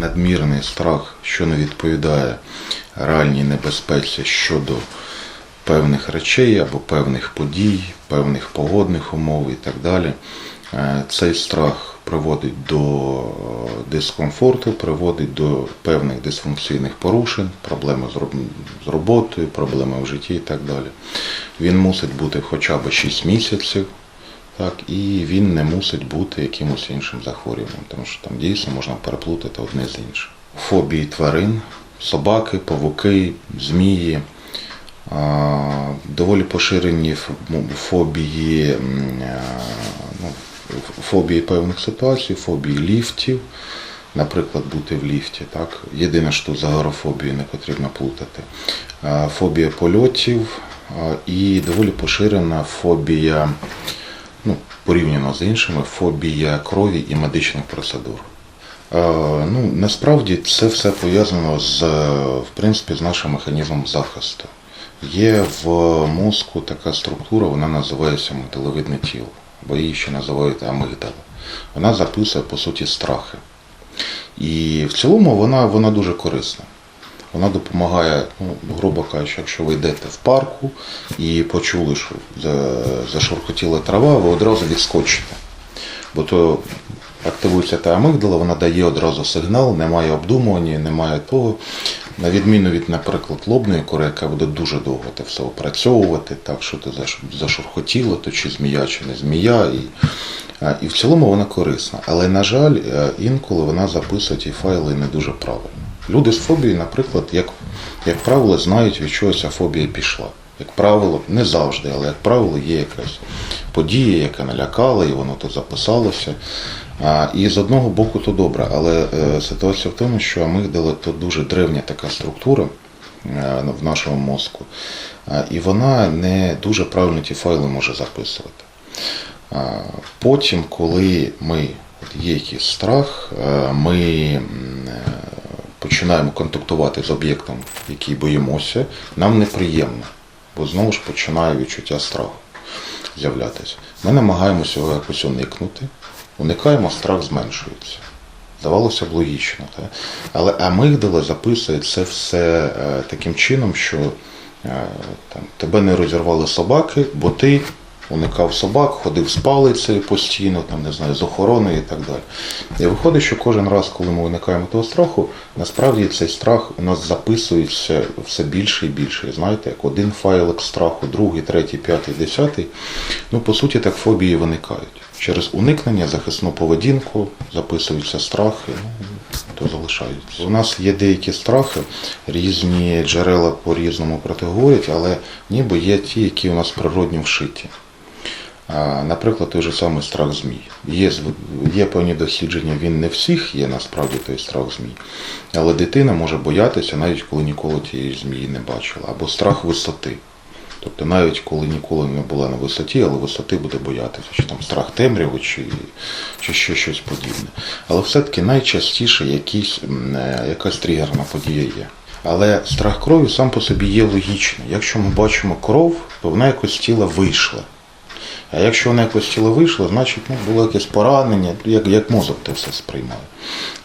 Надмірний страх, що не відповідає реальній небезпеці щодо певних речей або певних подій, певних погодних умов і так далі. Е, Цей страх приводить до е, дискомфорту, приводить до певних дисфункційних порушень, проблеми з роботою, проблеми в житті і так далі. Він мусить бути хоча б 6 місяців, так, і він не мусить бути якимось іншим захворюванням, тому що там дійсно можна переплутати одне з іншим. Фобії тварин, собаки, павуки, змії, доволі поширені фобії, ну, фобії певних ситуацій, фобії ліфтів, наприклад, бути в ліфті. Так? Єдине, що з агорафобією не потрібно плутати. Фобія польотів і доволі поширена фобія, ну, порівняно з іншими, фобія крові і медичних процедур. Ну, насправді це все пов'язано з, в принципі, з нашим механізмом захисту. Є в мозку така структура, вона називається металовидне тіло, або її ще називають амигдала. Вона записує, по суті, страхи. І в цілому вона, вона дуже корисна. Вона допомагає, ну, грубо кажучи, якщо ви йдете в парку і почули, що за- зашурхотіла трава, ви одразу відскочите. Бо то активується та амигдала, вона дає одразу сигнал, немає обдумування, немає того. На відміну від, наприклад, лобної кори, яка буде дуже довго те все опрацьовувати, так що ти заш- зашурхотіло, то чи змія, чи не змія. І, і в цілому вона корисна. Але, на жаль, е, інколи вона записує ті файли не дуже правильно. Люди з фобією, наприклад, як, як правило, знають, від чого ця фобія пішла. Як правило, не завжди, але як правило, є якась подія, яка налякала, і воно тут записалося. А, і з одного боку то добре, але е, ситуація в тому, що амигдала то дуже древня така структура е, в нашому мозку, і вона не дуже правильно ті файли може записувати. Потім, коли ми є якийсь страх, е, ми починаємо контактувати з об'єктом, який боїмося, нам неприємно, бо знову ж починає відчуття страху з'являтися. Ми намагаємося його якось уникнути, уникаємо, страх зменшується. Здавалося б, логічно. Так? Але амигдала записує це все е, таким чином, що е, там, тебе не розірвали собаки, бо ти уникав собак, ходив з палицею постійно, там, не знаю, з охороною і так далі. І виходить, що кожен раз, коли ми уникаємо того страху, насправді цей страх у нас записується все більше і більше. Знаєте, як один файлик страху, другий, третій, п'ятий, десятий. Ну, по суті, так фобії виникають. Через уникнення, захисну поведінку записуються страхи, ну, то залишаються. У нас є деякі страхи, різні джерела по-різному про це говорять, але ніби є ті, які у нас природні вшиті. Наприклад, той же самий страх змій. Є, є певні дослідження, він не всіх є насправді той страх змій. Але дитина може боятися, навіть коли ніколи тієї змії не бачила. Або страх висоти. Тобто навіть коли ніколи не була на висоті, але висоти буде боятися, чи там страх темряви, чи, чи ще щось подібне. Але все-таки найчастіше якісь, е, якась тригерна подія є. Але страх крові сам по собі є логічний. Якщо ми бачимо кров, то вона якось з тіла вийшла. А якщо вона якось тіло вийшло, значить ну, було якесь поранення, як, як мозок те все сприймає.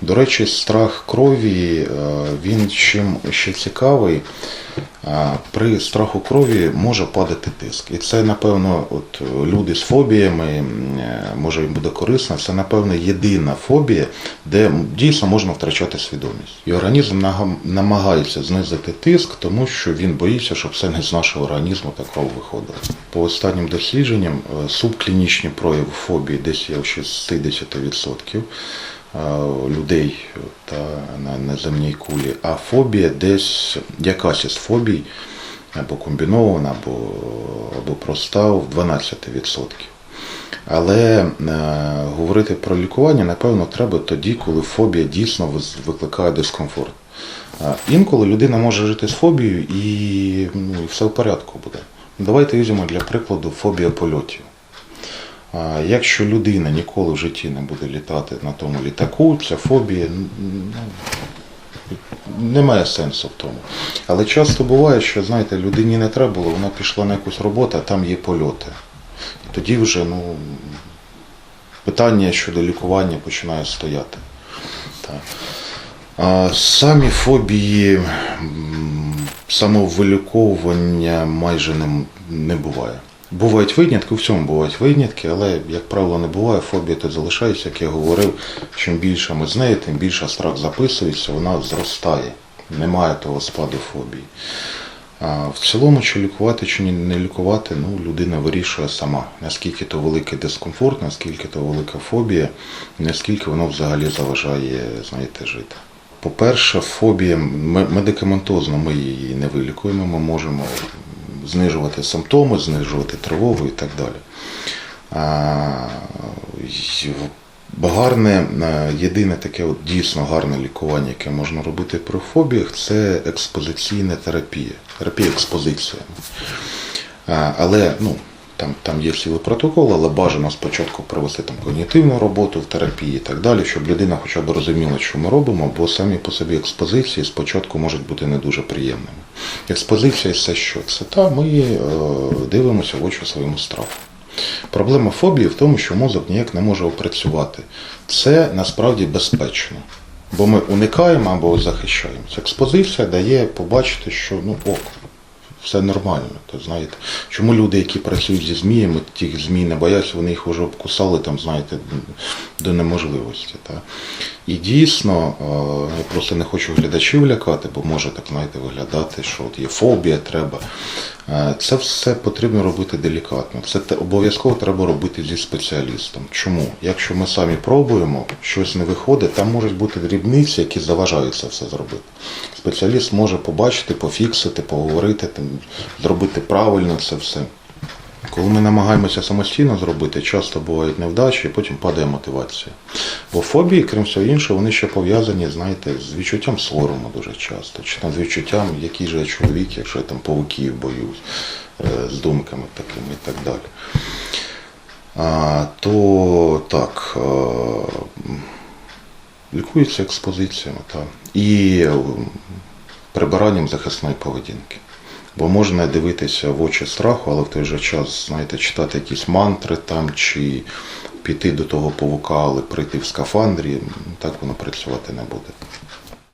До речі, страх крові, е, він чим ще цікавий, е, при страху крові може падати тиск. І це, напевно, от люди з фобіями, е, може їм буде корисно, це, напевно, єдина фобія, де дійсно можна втрачати свідомість. І організм намагається знизити тиск, тому що він боїться, щоб все не з нашого організму та кров виходила. По останнім дослідженням субклінічні прояви фобії десь є в 60% е, людей та на, земній кулі, а фобія десь якась із фобій або комбінована, або, або проста в 12%. Але е, говорити про лікування, напевно, треба тоді, коли фобія дійсно викликає дискомфорт. Е, інколи людина може жити з фобією ну, і все в порядку буде. Давайте візьмемо для прикладу фобія польотів. Якщо людина ніколи в житті не буде літати на тому літаку, ця фобія ну, немає сенсу в тому. Але часто буває, що знаєте, людині не треба було, вона пішла на якусь роботу, а там є польоти. І тоді вже ну, питання щодо лікування починає стояти. Так. А самі фобії м, самовиліковування майже не, не буває. Бувають винятки, у всьому бувають винятки, але, як правило, не буває. Фобія тут залишається, як я говорив, чим більше ми з нею, тим більше страх записується, вона зростає. Немає того спаду фобії. А в цілому, чи лікувати, чи не лікувати, ну, людина вирішує сама, наскільки то великий дискомфорт, наскільки то велика фобія, наскільки воно взагалі заважає, знаєте, жити. По-перше, фобія медикаментозно ми її не вилікуємо, ми можемо знижувати симптоми, знижувати тривогу і так далі. Гарне, е, єдине таке от дійсно гарне лікування, яке можна робити при фобіях, це експозиційна терапія, терапія експозиціями. Але ну, там, там є цілий протокол, але бажано спочатку провести там когнітивну роботу в терапії і так далі, щоб людина хоча б розуміла, що ми робимо, бо самі по собі експозиції спочатку можуть бути не дуже приємними. Експозиція це що? Це та ми е, дивимося в очі своєму страху. Проблема фобії в тому, що мозок ніяк не може опрацювати. Це насправді безпечно. Бо ми уникаємо або захищаємося. Експозиція дає побачити, що ну ок, все нормально. То знаєте, чому люди, які працюють зі зміями, тих змій не бояться, вони їх вже обкусали там, знаєте, до неможливості. Та? І дійсно, е, я просто не хочу глядачів лякати, бо може так знаєте, виглядати, що от є фобія, треба. Е, Це все потрібно робити делікатно. Це обов'язково треба робити зі спеціалістом. Чому? Якщо ми самі пробуємо, щось не виходить, там можуть бути дрібниці, які заважають це все зробити. Спеціаліст може побачити, пофіксити, поговорити, зробити правильно це все. Коли ми намагаємося самостійно зробити, часто бувають невдачі, і потім падає мотивація. Бо фобії, крім всього іншого, вони ще пов'язані, знаєте, з відчуттям сорому дуже часто, чи там з відчуттям, який же я чоловік, якщо я там павуків боюсь, е, з думками такими і так далі. А, то так, е, лікуються експозиціями та, і е, прибиранням захисної поведінки. Бо можна дивитися в очі страху, але в той же час, знаєте, читати якісь мантри там, чи піти до того павука, але прийти в скафандрі, так воно працювати не буде.